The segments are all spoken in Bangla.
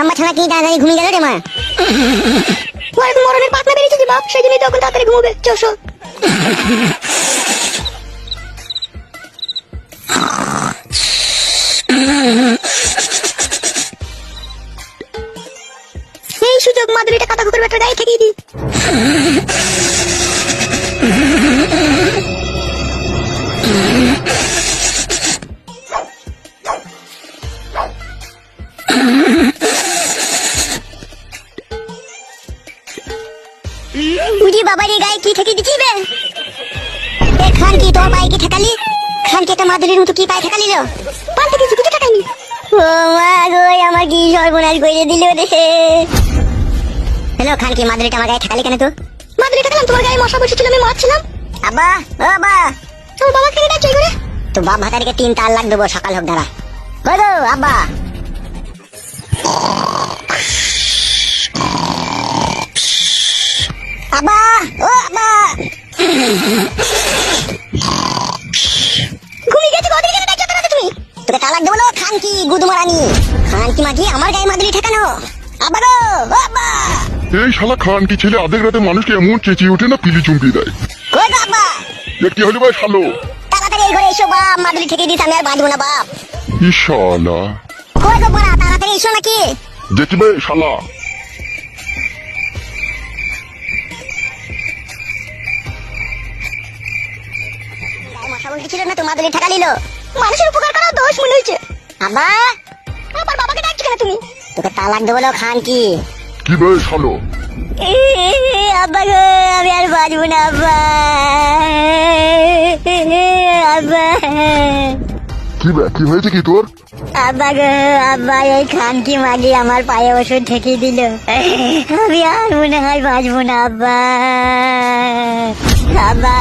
আমার ছাড়া কি তাড়াতাড়ি ঘুমিয়ে গেল রে মা? ও এখন মরণের পাতনা বেরিয়েছে যে বাপ সেই জন্যই তখন তাড়াতাড়ি ঘুমোবে। চশো এই সুযোগ মাদুরিটা কাটা কুকুর বেটার গায়ে ঠেকিয়ে দিই। উজি বাবার গায়ে কি ঠেকিয়ে দিচ্ছি বে? এ খান কি তোর পায়ে কি ঠেকালি? খান কি একটা মাদুরির মতো কি পায়ে ঠেকালি লো? পাল্টে কিছু কিছু টাকাইনি ও মা গো আমার কি সর্বনাশ করে দিল রে। হ্যালো খান কি মাদুরিটা আমার গায়ে ঠেকালি কেন তো? মাদুরি টাকালাম তোমার গায়ে মশা বসেছিল আমি মারছিলাম। আব্বা ও আব্বা। তোমার বাবা কেন ডাকছে করে তো বাপ ভাতারিকে তিন তার লাগ দেবো সকাল হোক দাঁড়া। কই গো আব্বা। ঘুমিয়ে গেছে কদিন কেন ডাকছো তোরা তুমি? তোকে তালাক দেবো না খান কি গুদমারানি। খান কি মাগি আমার গায়ে মাদুরি ঠেকানো। আব্বা গো ও এই শালা খান কি ছেলে আধেক রাতে মানুষকে এমন চেঁচিয়ে ওঠে না পিলি চুমকি দেয়? কই গো আব্বা? এ কি হলো ভাই শালো? তাড়াতাড়ি এই ঘরে এসো বাপ মাদুরি ঠেকে দিস আমি আর বাঁচবো না বাপ। ই শালা কই গো বড়া তাড়াতাড়ি এসো নাকি? দেখি বে শালা। ছিল না ঠেকা নিল। মানুষের উপকার করা দোষ মনে হয়েছে। আব্বা আমার বাবাকে ডাকছো কেন তুমি? তোকে তালাক দেবো না খান কি? কি বে শালো আব্বা গো আমি আর বাঁচবো না আব্বা। আব্বা। কি কি হয়েছে কি তোর? আব্বা গো আব্বা এই খান কি মাগি আমার পায়ে ওষুধ ঠেকিয়ে দিল। আমি আর মনে হয় বাঁচবো না আব্বা। আব্বা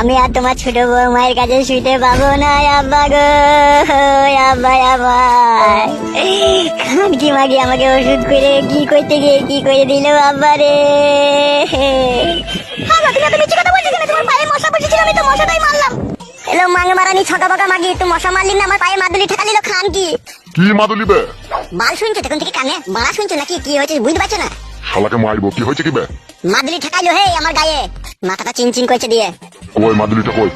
আমি আর তোমার ছোট বৌমায়ের কাছে শুইতে পাবো না আব্বা গো আব্বা আব্বা। খান কি মাগি আমাকে ওষুধ করে কি করতে গিয়ে কি করে দিল আব্বা রে? হ্যাঁ তুমি এত মিথ্যে কথা বলছো কেন? তোমার পায়ে মশা বসেছিল আমি তো মশাটাই মারলাম। এলো মাঙ্গে মারানি বাকা মাগি তুই মশা মারলি না আমার পায়ে মাদুলি ঠেকা দিল খান কি কি মাদুলি বে? বাল শুনছো? তখন থেকে কানে বাড়া শুনছো নাকি? কি হয়েছে বুঝতে পারছ না? শালাকে মারবো। কি হয়েছে কি বে? মাদুলি ঠেকাইলো হে আমার গায়ে। মাথাটা চিনচিন দিয়ে। কই মাদুলিটা কই?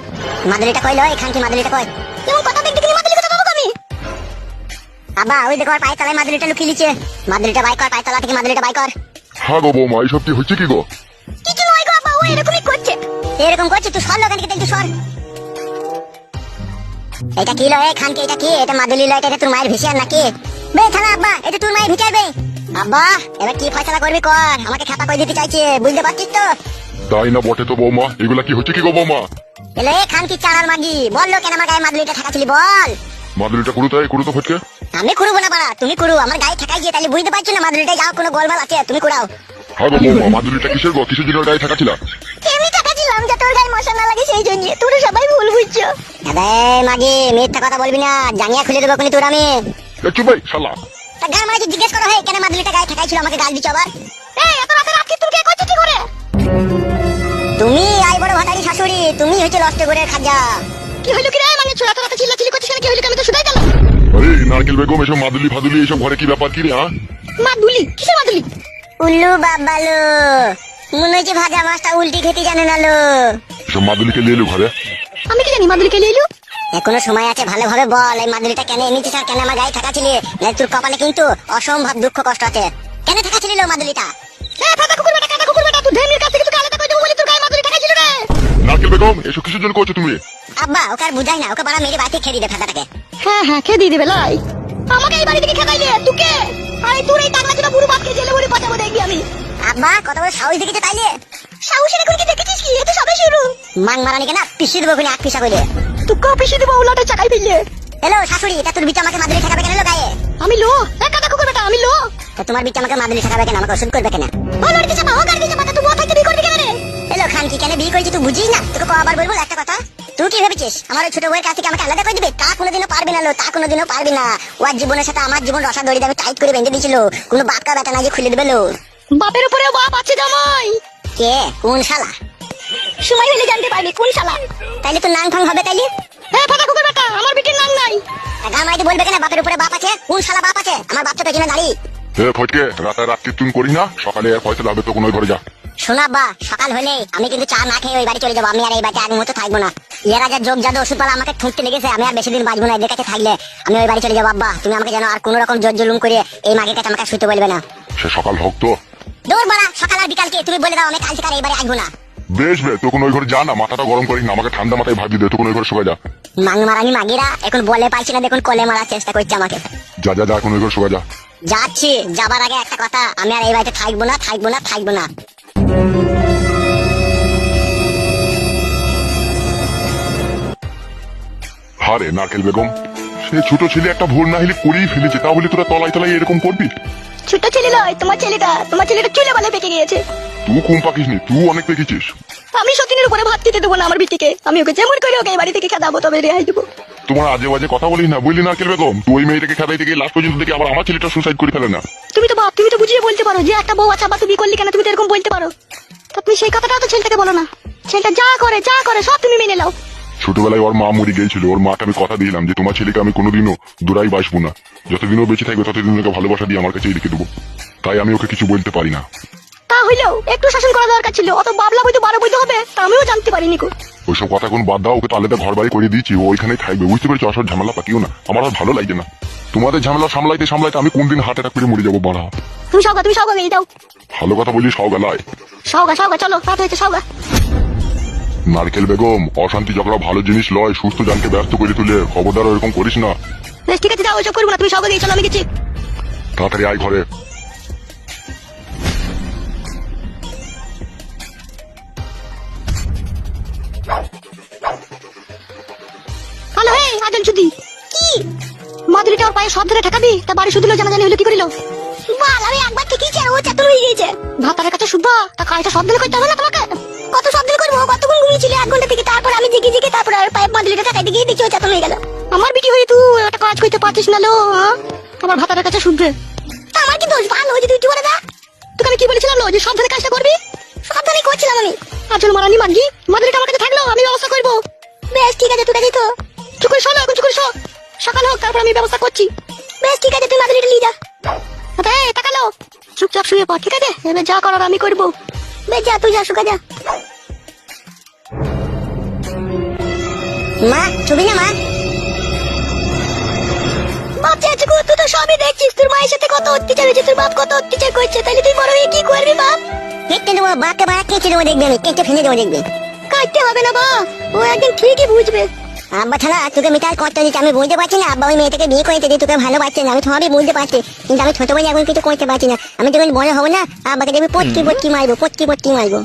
মাদুলিটা কইলো এখান কি মাদুলিটা কই? যেমন কথা দেখতে গেলে মাদুলি কথা পাবো আমি আবা ওই দেখো আর পায়ে তলায় মাদুলিটা লুকিয়ে লিছে মাদুলিটা বাই কর পায়ে তলা থেকে মাদুলিটা বাই কর। হ্যাঁ গো বৌমা এইসব কি হচ্ছে কি গো? কিছু নয় গো আব্বা ও এরকমই করছে। এরকম করছে তুই সর লোকান থেকে তুই সর। এটা কি লয় খানকে এটা কি? এটা মাদুলি লয় এটা তোর মায়ের ভিসিয়ার নাকি? বে থানা আব্বা এটা তোর মায়ের ভিটার বে। আব্বা এবার কি ফয়সালা করবি কর আমাকে খাতা দিতে চাইছে বুঝতে পারছিস তো? তাই না বটে তো বৌমা? এগুলা কি হচ্ছে কি গো বৌমা? এলে খান কি চাড়ার মাগি কেন আমার গায়ে মাদুলিটা ঠেকাছিলি বল। মাদুলিটা তাই? তো ফটকে? আমি না তুমি করু আমার গায়ে ঠেকাই গিয়ে তাহলে বুঝতে পারছ না মাদুলিটা যাও কোনো গোলমাল আছে তুমি কুড়াও। হ্যাঁ গো বৌমা মাদুলিটা কিসের গো? কিসের জন্য গায়ে এমনি টাকাছিলাম যাতে ওর গায়ে মশা না লাগে সেই জন্য। তোমরা সবাই ভুল বুঝছ। আবে মাগি মিথ্যা কথা বলবি না জাঙ্গিয়া খুলে দেবো কোনি তোর আমি। চুপ ভাই শালা। তা গান মানে জিজ্ঞেস করো হে কেন মাদুলিটা গায়ে ঠেকাইছিল আমাকে গাল দিচ্ছ আবার? এই এত রাতে রাত্রি তুমি কে করছ কি করে? তুমি আই বড় ভাতারি শাশুড়ি তুমি হচ্ছে লষ্ট করে খাজা। কি হইল কি রে? মানে ছোড়া তো রাতে চিল্লাচিল্লি করছিস কেন? কি হইল আমি তো শুধাই গেলাম। আরে নারকেল বেগম এসব মাদুলি ফাদুলি এসব ঘরে কি ব্যাপার? কি রে হ্যাঁ? মাদুলি? কিসের মাদুলি? উল্লু বাবালো মনে হচ্ছে ভাজা মাছটা উল্টি খেতে জানে না লো। এসব মাদুলিকে নিয়ে এলো ঘরে? আমি কি জানি? মাদুলি কে লিলু এখনও সময় আছে ভালোভাবে বল। এই মাদুলিটা কেন এনেছিস আর কেন আমার গায়ে ঠেকাছিলি না তোর কপালে কিন্তু অসম্ভব দুঃখ কষ্ট আছে। কেন ঠেকাছিলি লো মাদুলিটা? এ ফাটা কুকুর বেটা কাটা কুকুর বেটা তুই ঢেমির কাছ থেকে করে রে। নারকেল বেগম এসব কিসের জন্য করছ তুমি? আব্বা ওকে আর বুঝাই না ওকে বাড়া মেরে বাড়িতে খেয়ে দিবে ফাটাটাকে হ্যাঁ হ্যাঁ খেয়ে দিয়ে দেবে লাই। আমাকে এই বাড়ি থেকে খেদাইলে তুকে? আরে তোর এই টাকলা ছিল বুড়ো বাপকে জেলে পাঠাবো দেখবি আমি। আব্বা কত বড় সাহস দেখেছে তাইলে? সাহসের এখন কি দেখেছিস কি? এত সবে শুরু। মাং মারানি কেনা পিছিয়ে দেবো এক পিসা কইলে। তুকে পিছিয়ে দেবো উলাটা চাকাই ফেললে। হ্যালো শাশুড়ি এটা তোর বিটা আমাকে মাদুলি ঠেকাবে কেন গায়ে? আমি লো এ কাটা কুকুর বেটা আমি লো। তা তোমার বিটা আমাকে মাদুলি ঠেকাবে কেন? আমাকে ওষুধ করবে কেন? ও লড়তে চাপা ও গাড়ি চাপা তুই বড় থাকতে বিয়ে করবি কেন রে? হ্যালো খান কি কেন বিয়ে করেছি তুই বুঝিস না? তোকে কবার বলব একটা কথা তুই কি ভেবেছিস? আমার ছোট বউয়ের কাছ থেকে আমাকে আলাদা করে দিবে? তা কোনোদিনও পারবি না লো তা কোনোদিনও পারবি না। ওর জীবনের সাথে আমার জীবন রসা দড়ি আমি টাইট করে বেঁধে দিয়েছিল কোনো বাপকা বেটা না যে খুলে দেবে লো। বাপের উপরেও বাপ আছে জামাই। কে? কোন শালা? সময় হলে জানতে পারবি কোন শালা। তাইলে তো নাং ফাং হবে তাইলে? হ্যাঁ ফাটা কুকুর বেটা আমার বিটির নাম নাই। তা গা মাইতে বলবে কেন? বাপের উপরে বাপ আছে কোন শালা বাপ আছে? আমার বাচ্চা পেছনে দাঁড়ি এ ফটকে রাতে রাত্রি তুই করি না সকালে আর পয়সা লাগবে তখন ওই ঘরে যা। শোনা বা সকাল হলে আমি কিন্তু চা না খেয়ে ওই বাড়ি চলে যাব আমি আর এই বাড়িতে আগের মতো থাকব না। এরা যা যোগ জাদু ওষুধ পালা আমাকে ঠুকতে লেগেছে আমি আর বেশি দিন বাঁচবো না এদের কাছে থাকলে আমি ওই বাড়ি চলে যাব আব্বা। তুমি আমাকে যেন আর কোনো রকম জোর জুলুম করে এই মাগের কাছে আমাকে শুতে বলবে না। সে সকাল হোক তো। দৌড় বলা সকাল আর বিকালকে তুমি বলে দাও আমি কাল থেকে আর এই বাড়ি আসব না। বেশ বে তখন ওই ঘরে যা না মাথাটা গরম করিস না আমাকে ঠান্ডা মাথায় ভাবি দে তখন ওই ঘরে শোয়া যা। মাং মারানি মাগিরা এখন বলে পাইছি না দেখুন কোলে মারার চেষ্টা করছে আমাকে। যা যা যা এখন ওই ঘরে শোয়া যা। যাচ্ছি যাবার আগে একটা কথা আমি আর এই বাড়িতে থাকব না থাকব না থাকব না। হারে নারকেল বেগম সে ছোট ছেলে একটা ভুল না হলে করেই ফেলেছে তাহলে তোরা তলায় তলায় এরকম করবি? ছোট ছেলে নয় তোমার ছেলেটা তোমার ছেলেটা চুলে বলে পেকে গিয়েছে। তুই কম পাকিস নি? তুই অনেক পেকেছিস। আমি সতীনের উপরে ভাত দিতে দেবো না আমার বিটিকে। আমি ওকে যেমন করে ওকে এই বাড়ি থেকে খেদাবো তবে রেহাই দেবো। তোমার আজে বাজে কথা বলিস না বুঝলি নারকেল বেগম তুই ওই মেয়েটাকে খেদাইতে গিয়ে লাস্ট পর্যন্ত দেখি আবার আমার ছেলেটা সুসাইড করে ফেলে না। তুমি তো বাপ তুমি তো বুঝিয়ে বলতে পারো যে একটা বউ আছে আবার তুমি করলি কেন? তুমি তো এরকম বলতে পারো। তা তুমি সেই কথাটা তো ছেলেটাকে বলো না। ছেলেটা যা করে যা করে সব তুমি মেনে নাও। ছোটবেলায় ওর মা মরে গিয়েছিল ওর মাকে আমি কথা দিলাম যে তোমার ছেলেকে আমি কোনোদিনও দূরাই বাসবো না। যতদিনও বেঁচে থাকবে ততদিন ওকে ভালোবাসা দিয়ে আমার কাছে রেখে দেবো। তাই আমি ওকে কিছু বলতে পারি না। তা হইলেও একটু শাসন করা দরকার ছিল অত বাবলা বইতে বারো বইতে হবে তা আমিও জানতে পারিনি কো। ওইসব কথা এখন বাদ দাও ওকে তো আলাদা ঘর বাড়ি করে দিয়েছি ও ওইখানেই থাকবে বুঝতে পেরেছ? আসল ঝামেলা পাকিও না আমার আর ভালো লাগছে না। তোমাদের ঝামেলা সামলাইতে সামলাইতে আমি কোনদিন হার্ট অ্যাটাক করে মরে যাব বাড়া? তুমি সওগা তুমি সওগা গিয়ে দাও ভালো কথা বলি সওগালায় সওগা সওগা চলো রাত হয়েছে সওগা নারকেল বেগম অশান্তি ঝগড়া ভালো জিনিস লয় সুস্থ জানকে ব্যস্ত করে তুলে খবরদার ওরকম করিস না। বেশ ঠিক আছে যাও ওইসব করব না তুমি সওগা গিয়ে চলো আমি গেছি। তাড়াতাড়ি আয় ঘরে। পায়ে সব ধরে ঠেকাবি? তা বাড়ি শুধু জানা জানি হলো কি করিল? বল আমি একবার ঠিকই ও চাতুর হয়ে গিয়েছে ভাতারের কাছে শুদ্ধা তা কাজটা সব দিলে করতে হবে না তোমাকে? কত শব্দ করব? কতক্ষণ ঘুমিয়েছিল? এক ঘণ্টা থেকে তারপর আমি জেগে জেগে তারপর আর পাইপ মাদুলিটা টাকাইতে গিয়ে দেখছি ও চাতুর হয়ে গেল। আমার বিটি হয়ে তুই একটা কাজ করতে পারছিস না লো হ্যাঁ? আমার ভাতারের কাছে তা আমার কি দোষ? ভালো হয়েছে তুই কি বলে দা তোকে আমি কি বলেছিলাম লো যে সব ধরে কাজটা করবি? সাবধানে করছিলাম আমি। আচল মারানি মাদুরিটা আমার কাছে থাকল আমি ব্যবস্থা করব। বেশ ঠিক আছে তুই কাছে তো। চুপ করে শোনো এখন চুপ করে শো সকাল হোক তারপর আমি ব্যবস্থা করছি। বেশ ঠিক আছে তুই মাদুলিটা নিয়ে যা। তাকালো। চুপচাপ শুয়ে পড় ঠিক আছে? এবার যা করার আমি করব। বেশ যা তুই যা সুখা যা। মা ছবি না মা। বাপ চাচু গো, তুই তো সবই দেখছিস। তোর মায়ের সাথে কত অত্যাচার হয়েছে তোর বাপ কত অত্যাচার করছে। তাহলে তুই বড় হয়ে কি করবি বাপ? কেটে দেবো বাপকে বাড়া কেটে দেবো দেখবি আমি কেটে ফেলে দেবো দেখবি। কাটতে হবে না বা ও একদিন ঠিকই বুঝবে। আব্বা ছাড়া তোকে মেয়েটা আর করতে দিচ্ছে আমি বুঝতে পারছি না। আব্বা ওই মেয়েটাকে বিয়ে করে দিই তোকে ভালোবাসছে না আমি সবই বুঝতে পারছি। কিন্তু আমি ছোট বলে এখন কিছু করতে পারছি না। আমি যখন বড় হব না আব্বাকে দেখবি পটকি পটকি মারবো পটকি পটকি মারবো।